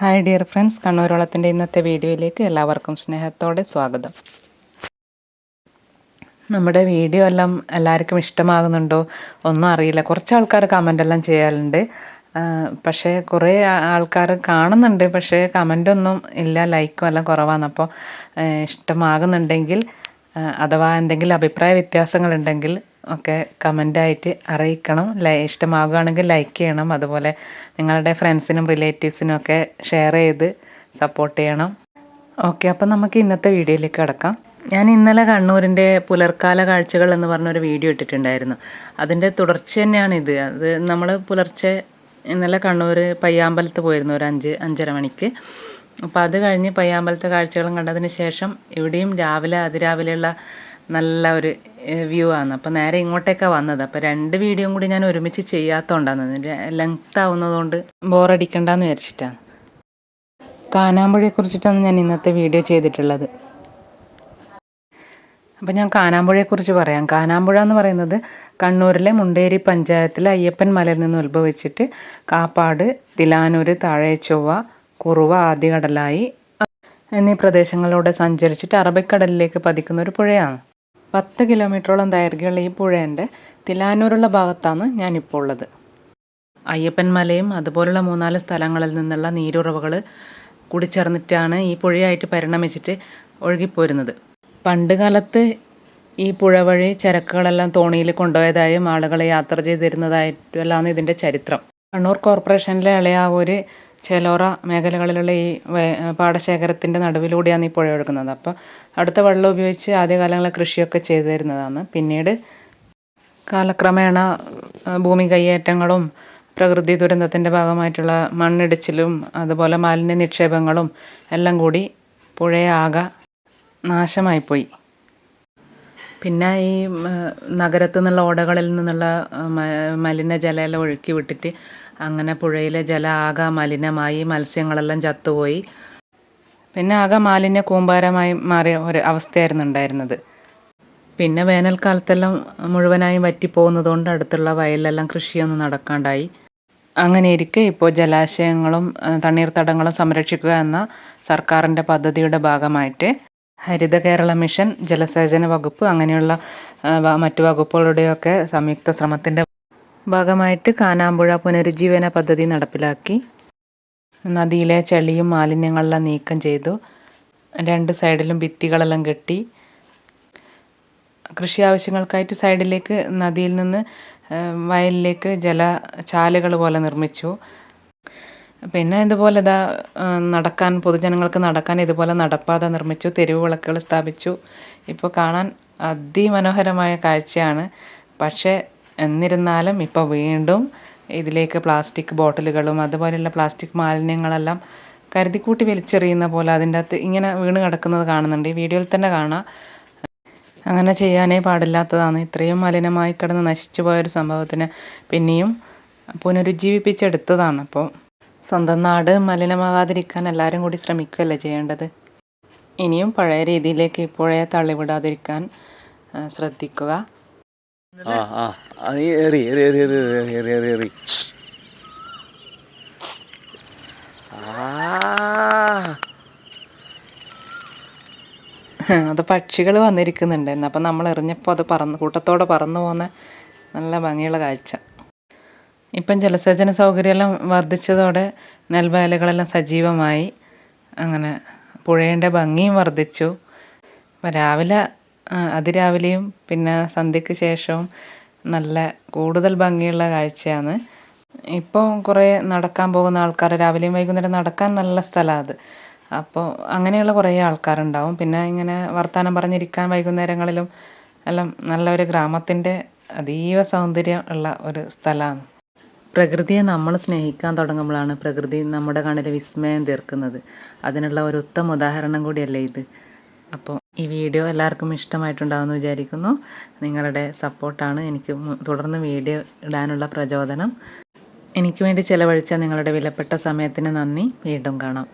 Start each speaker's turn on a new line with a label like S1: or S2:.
S1: Hi dear friends കണ്ണൂരോളത്തിന്റെ ഇന്നത്തെ വീഡിയോയിലേക്ക് എല്ലാവർക്കും സ്നേഹത്തോടെ സ്വാഗതം. നമ്മുടെ വീഡിയോ എല്ലാം എല്ലാവർക്കും ഇഷ്ടമാകുന്നുണ്ടോ? ഒന്നും അറിയില്ല. കുറച്ച് ആൾക്കാർ കമന്റ് എല്ലാം ചെയ്യാറുണ്ട്. പക്ഷേ കുറേ ആൾക്കാർ കാണുന്നുണ്ട്. പക്ഷേ കമന്റൊന്നും ഇല്ല. ലൈക്കും എല്ലാം കുറവാണ്. അപ്പോൾ ഇഷ്ടമാകുന്നുണ്ടെങ്കിൽ അഥവാ എന്തെങ്കിലും അഭിപ്രായ വ്യത്യാസങ്ങളുണ്ടെങ്കിൽ ഒക്കെ കമന്റായിട്ട് അറിയിക്കണം. ലൈ ഇഷ്ടമാകുകയാണെങ്കിൽ ലൈക്ക് ചെയ്യണം. അതുപോലെ നിങ്ങളുടെ ഫ്രണ്ട്സിനും റിലേറ്റീവ്സിനും ഒക്കെ ഷെയർ ചെയ്ത് സപ്പോർട്ട് ചെയ്യണം. ഓക്കെ അപ്പം നമുക്ക് ഇന്നത്തെ വീഡിയോയിലേക്ക് കിടക്കാം. ഞാൻ ഇന്നലെ കണ്ണൂരിന്റെ പുലർക്കാല കാഴ്ചകൾ എന്ന് പറഞ്ഞൊരു വീഡിയോ ഇട്ടിട്ടുണ്ടായിരുന്നു. അതിന്റെ തുടർച്ച തന്നെയാണ് ഇത്. അത് നമ്മൾ പുലർച്ചെ ഇന്നലെ കണ്ണൂർ പയ്യാമ്പലത്ത് പോയിരുന്നു ഒരു അഞ്ച് അഞ്ചര മണിക്ക്. അപ്പോൾ അത് കഴിഞ്ഞ് പയ്യാമ്പലത്തെ കാഴ്ചകളും കണ്ടതിന് ശേഷം ഇവിടെയും രാവിലെ അതിരാവിലെയുള്ള നല്ല ഒരു വ്യൂ ആണ്. അപ്പോൾ നേരെ ഇങ്ങോട്ടേക്കാണ് വന്നത്. അപ്പോൾ രണ്ട് വീഡിയോയും കൂടി ഞാൻ ഒരുമിച്ച് ചെയ്യാത്തതുകൊണ്ടാണ് ലെങ്ത് ആവുന്നതുകൊണ്ട് ബോറടിക്കണ്ടെന്ന് വിചാരിച്ചിട്ടാണ്. കാനാമ്പുഴയെ കുറിച്ചിട്ടാണ് ഞാൻ ഇന്നത്തെ വീഡിയോ ചെയ്തിട്ടുള്ളത്. അപ്പം ഞാൻ കാനാമ്പുഴയെക്കുറിച്ച് പറയാം. കാനാമ്പുഴ എന്ന് പറയുന്നത് കണ്ണൂരിലെ മുണ്ടേരി പഞ്ചായത്തിലെ അയ്യപ്പൻ മലയിൽ നിന്ന് ഉത്ഭവിച്ചിട്ട് കാപ്പാട് തിലാനൂർ താഴേച്ചൊവ്വ കുറുവ ആദ്യകടലായി എന്നീ പ്രദേശങ്ങളിലൂടെ സഞ്ചരിച്ചിട്ട് അറബിക്കടലിലേക്ക് പതിക്കുന്ന ഒരു പുഴയാണ്. പത്ത് കിലോമീറ്ററോളം ദൈർഘ്യമുള്ള ഈ പുഴേന്റെ തിലാനൂരുള്ള ഭാഗത്താണ് ഞാനിപ്പോൾ ഉള്ളത്. അയ്യപ്പൻ മലയും അതുപോലുള്ള മൂന്നാൽ സ്ഥലങ്ങളിൽ നിന്നുള്ള നീരുറവകൾ കൂടിച്ചേർന്നിട്ടാണ് ഈ പുഴയായിട്ട് പരിണമിച്ചിട്ട് ഒഴുകിപ്പോരുന്നത്. പണ്ട് കാലത്ത് ഈ പുഴ വഴി ചരക്കുകളെല്ലാം തോണിയിൽ കൊണ്ടുപോയതായും ആളുകളെ യാത്ര ചെയ്തിരുന്നതായിട്ടുമെല്ലാം ഇതിന്റെ ചരിത്രം. കണ്ണൂർ കോർപ്പറേഷനിലെ ഇളയാവൂര് ചേലോറ മേഖലകളിലുള്ള ഈ പാടശേഖരത്തിന്റെ നടുവിലൂടെയാണ് ഈ പുഴ ഒഴുകുന്നത്. അപ്പോൾ അടുത്ത വെള്ളം ഉപയോഗിച്ച് ആദ്യകാലങ്ങളിൽ കൃഷിയൊക്കെ ചെയ്തിരുന്നതാണ്. പിന്നീട് കാലക്രമേണ ഭൂമി കയ്യേറ്റങ്ങളും പ്രകൃതി ദുരന്തത്തിന്റെ ഭാഗമായിട്ടുള്ള മണ്ണിടിച്ചിലും അതുപോലെ മാലിന്യ നിക്ഷേപങ്ങളും എല്ലാം കൂടി പുഴയാകെ നാശമായിപ്പോയി. പിന്നെ ഈ നഗരത്തു നിന്നുള്ള ഓടകളിൽ നിന്നുള്ള മലിനജലമെല്ലാം ഒഴുക്കി വിട്ടിട്ട് അങ്ങനെ പുഴയിലെ ജല ആകെ മലിനമായി മത്സ്യങ്ങളെല്ലാം ചത്തുപോയി. പിന്നെ ആകെ മാലിന്യ കൂമ്പാരമായി മാറിയ ഒരു അവസ്ഥയായിരുന്നു ഉണ്ടായിരുന്നത്. പിന്നെ വേനൽക്കാലത്തെല്ലാം മുഴുവനായും വറ്റിപ്പോകുന്നതുകൊണ്ട് അടുത്തുള്ള വയലിലെല്ലാം കൃഷിയൊന്നും നടക്കാണ്ടായി. അങ്ങനെ ഇരിക്കെ ഇപ്പോൾ ജലാശയങ്ങളും തണ്ണീർത്തടങ്ങളും സംരക്ഷിക്കുക എന്ന സർക്കാരിന്റെ പദ്ധതിയുടെ ഭാഗമായിട്ട് ഹരിത കേരള മിഷൻ ജലസേചന വകുപ്പ് അങ്ങനെയുള്ള മറ്റു വകുപ്പുകളുടെയൊക്കെ സംയുക്ത ശ്രമത്തിന്റെ ഭാഗമായിട്ട് കാനാമ്പുഴ പുനരുജ്ജീവന പദ്ധതി നടപ്പിലാക്കി. നദിയിലെ ചെളിയും മാലിന്യങ്ങളെല്ലാം നീക്കം ചെയ്തു. രണ്ട് സൈഡിലും ഭിത്തികളെല്ലാം കെട്ടി. കൃഷി ആവശ്യങ്ങൾക്കായിട്ട് സൈഡിലേക്ക് നദിയിൽ നിന്ന് വയലിലേക്ക് ജല ചാലുകൾ പോലെ നിർമ്മിച്ചു. പിന്നെ ഇതുപോലെ ഇതാ നടക്കാൻ പൊതുജനങ്ങൾക്ക് നടക്കാൻ ഇതുപോലെ നടപ്പാത നിർമ്മിച്ചു തെരുവ് വിളക്കുകൾ സ്ഥാപിച്ചു. ഇപ്പോൾ കാണാൻ അതിമനോഹരമായ കാഴ്ചയാണ്. പക്ഷേ എന്നിരുന്നാലും ഇപ്പോൾ വീണ്ടും ഇതിലേക്ക് പ്ലാസ്റ്റിക് ബോട്ടിലുകളും അതുപോലെയുള്ള പ്ലാസ്റ്റിക് മാലിന്യങ്ങളെല്ലാം കരുതിക്കൂട്ടി വലിച്ചെറിയുന്ന പോലെ അതിന്റെ അകത്ത് ഇങ്ങനെ വീണ് കിടക്കുന്നത് കാണുന്നുണ്ട്. ഈ വീഡിയോയിൽ തന്നെ കാണാം. അങ്ങനെ ചെയ്യാനേ പാടില്ലാത്തതാണ്. ഇത്രയും മലിനമായി കിടന്ന് നശിച്ചു പോയൊരു സംഭവത്തിന് പിന്നെയും പുനരുജ്ജീവിപ്പിച്ചെടുത്തതാണ് അപ്പോൾ സ്വന്തം നാട് മലിനമാകാതിരിക്കാൻ എല്ലാവരും കൂടി ശ്രമിക്കുകയല്ലേ ചെയ്യേണ്ടത്? ഇനിയും പഴയ രീതിയിലേക്ക് ഇപ്പോഴേ തള്ളിവിടാതിരിക്കാൻ ശ്രദ്ധിക്കുക.
S2: ആ ആ ആ, നീ എറി എറി എറി എറി എറി എറി എറി എറി ആ.
S1: അത് പക്ഷികൾ വന്നിരിക്കുന്നുണ്ടായിരുന്നു. അപ്പം നമ്മൾ എറിഞ്ഞപ്പോൾ അത് പറന്ന് കൂട്ടത്തോടെ പറന്നു പോകുന്ന നല്ല ഭംഗിയുള്ള കാഴ്ച. ഇപ്പം ജലസേചന സൗകര്യമെല്ലാം വർദ്ധിച്ചതോടെ നെൽവയലുകളെല്ലാം സജീവമായി. അങ്ങനെ പുഴയുടെ ഭംഗിയും വർദ്ധിച്ചു. രാവിലെ അതിരാവിലെയും പിന്നെ സന്ധ്യയ്ക്ക് ശേഷവും നല്ല കൂടുതൽ ഭംഗിയുള്ള കാഴ്ചയാണ്. ഇപ്പോൾ കുറേ നടക്കാൻ പോകുന്ന ആൾക്കാർ രാവിലെയും വൈകുന്നേരം നടക്കാൻ നല്ല സ്ഥലമാണ് അത്. അപ്പോൾ അങ്ങനെയുള്ള കുറേ ആൾക്കാരുണ്ടാവും. പിന്നെ ഇങ്ങനെ വർത്തമാനം പറഞ്ഞിരിക്കാൻ വൈകുന്നേരങ്ങളിലും എല്ലാം നല്ല ഒരു ഗ്രാമത്തിന്റെ അതീവ സൗന്ദര്യം ഉള്ള ഒരു സ്ഥലമാണ്. പ്രകൃതിയെ നമ്മൾ സ്നേഹിക്കാൻ തുടങ്ങുമ്പോഴാണ് പ്രകൃതി നമ്മുടെ കണ്ണിൽ വിസ്മയം തീർക്കുന്നത്. അതിനുള്ള ഒരു ഉത്തമ ഉദാഹരണം കൂടിയല്ലേ ഇത്. അപ്പോൾ ഈ വീഡിയോ എല്ലാവർക്കും ഇഷ്ടമായിട്ടുണ്ടാകുമെന്ന് വിചാരിക്കുന്നു. നിങ്ങളുടെ സപ്പോർട്ടാണ് എനിക്ക് തുടർന്ന് വീഡിയോ ഇടാനുള്ള പ്രചോദനം. എനിക്ക് വേണ്ടി ചിലവഴിച്ച നിങ്ങളുടെ വിലപ്പെട്ട സമയത്തിന് നന്ദി. വീണ്ടും കാണാം.